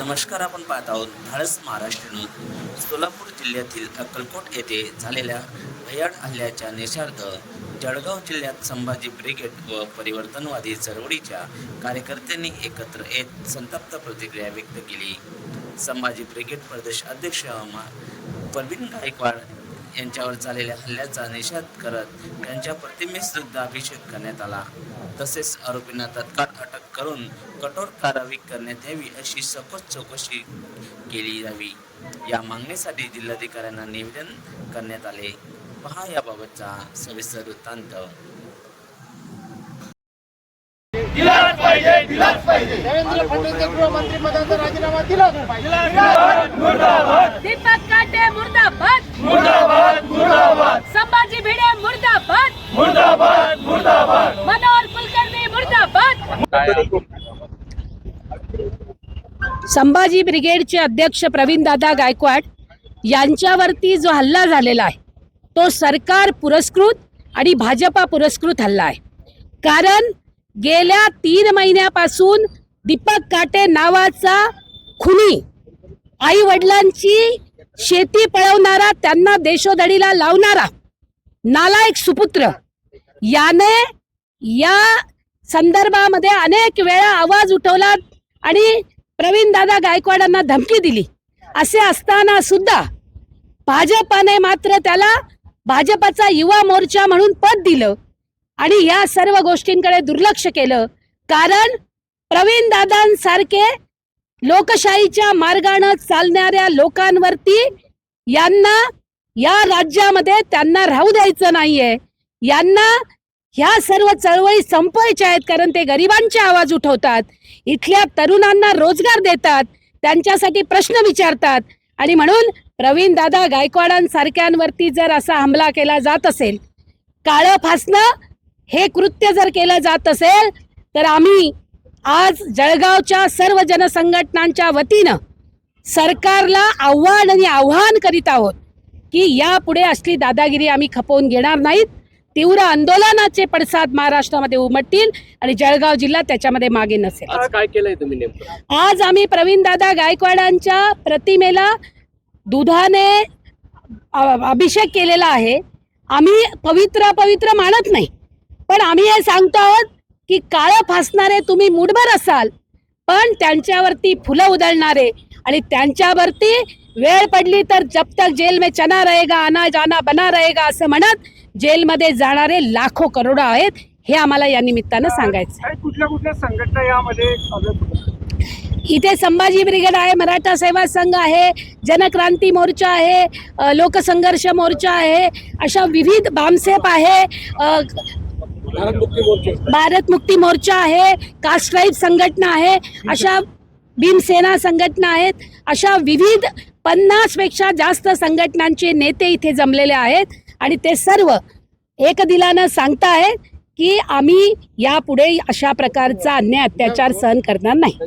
नमस्कार आपण पाहत आहोत धाडस महाराष्ट्र न्यूज. सोलापूर जिल्ह्यातील अक्कलकोट येथे झालेल्या भयाड हल्ल्याच्या निषार्थ जळगाव जिल्ह्यात संभाजी ब्रिगेड व परिवर्तनवादी चळवळीच्या कार्यकर्त्यांनी एकत्र येत संतप्त प्रतिक्रिया व्यक्त केली. संभाजी ब्रिगेड प्रदेश अध्यक्ष मा प्रवीण गायकवाड यांच्यावर झालेल्या हल्ल्याचा निषेध करत त्यांच्या प्रतिमेस सुद्धा अभिषेक करण्यात आला. तसेच आरोपींना तत्काळ अटक करून कठोर कारवाई करण्यात यावी अशी सखोल चौकशी केली जावी. या मागणीसाठी जिल्हाधिकाऱ्यांना निवेदन करण्यात आले. पहा याबाबतचा सविस्तर वृत्तांत. दिलाच पाहिजे दिलाच पाहिजे. देवेंद्र फडणवीस गृहमंत्री पदाचा राजीनामा दिलाच पाहिजे. मुर्दाबाद. दीपक काटे मुर्दाबाद. मुर्दाबाद मुर्दाबाद. संभाजी भिडे मुर्दाबाद मुर्दाबाद मनोहर कुलकर्णी मुर्दाबाद संभाजी ब्रिगेडचे अध्यक्ष प्रवीण दादा गायकवाड यांच्यावरती जो हल्ला झालेला आहे तो सरकार पुरस्कृत आणि भाजपा पुरस्कृत हल्ला आहे. कारण गेल्या तीन महिन्यापासून दीपक काटे नावाचा खुनी आई वडिलांची शेती पळवणारा त्यांना देशोधडीला लावणारा नालायक सुपुत्र याने या संदर्भामध्ये अनेक वेळा आवाज उठवला आणि प्रवीण दादा गायकवाडांना धमकी दिली. असे असताना सुद्धा भाजपाने मात्र त्याला भाजपाचा युवा मोर्चा म्हणून पद दिलं आणि या सर्व गोष्टींकडे दुर्लक्ष केलं. कारण प्रवीण दादांसारखे लोकशाहीच्या मार्गानं चालणाऱ्या लोकांवरती यांना या राज्यामध्ये त्यांना राहू द्यायचं नाहीये. यांना ह्या सर्व चळवळी संपवायच्या आहेत कारण ते गरिबांचे आवाज उठवतात. इथल्या तरुणांना रोजगार देतात. त्यांच्यासाठी प्रश्न विचारतात. आणि म्हणून प्रवीण दादा गायकवाडांसारख्यांवरती जर असा हमला केला जात असेल काळं फासणं हे कृत्य जर केलं जात असेल तर आम्ही आज जळगावच्या सर्व जनसंघटनांच्या वतीनं सरकारला आव्हान आणि आव्हान करीत आहोत की यापुढे असली दादागिरी आम्ही खपवून घेणार नाहीत. तीव्र आंदोलनाचे पडसाद महाराष्ट्रामध्ये उमटतील आणि जळगाव जिल्हा त्याच्यामध्ये मागे नसेल. आज काय केलंय तुम्ही नेमकं? आज आम्ही प्रवीण दादा गायकवाडांच्या प्रतिमेला दुधाने अभिषेक केलेला आहे. आम्ही पवित्र पवित्र मानत नाही. पण आम्ही हे सांगतो आहोत की काळं फासणारे तुम्ही मुठभर असाल पण त्यांच्यावरती फुलं उधळणारे आणि त्यांच्यावरती वेळ पडली तर जब तक जेल में चना रहेगा आना जाना बना रहेगा असं म्हणत जेलमध्ये जाणारे लाखो करोडो आहेत हे आम्हाला या निमित्तानं सांगायचं कुठल्या कुठल्या संघटना यामध्ये? इथे संभाजी ब्रिगेड आहे मराठा सेवा संघ आहे जनक्रांती मोर्चा आहे लोकसंघर्ष मोर्चा आहे अशा विविध बामसेप आहे भारत मुक्ती मोर्चे आहे कास्ट्राईब संघटना आहे अशा भीमसेना संघटना आहेत. अशा विविध पन्नासपेक्षा जास्त संघटनांचे नेते इथे जमलेले आहेत. आणि ते सर्व एक दिलानं सांगताय की आम्ही यापुढे अशा प्रकारचा अन्याय अत्याचार सहन करणार नाही.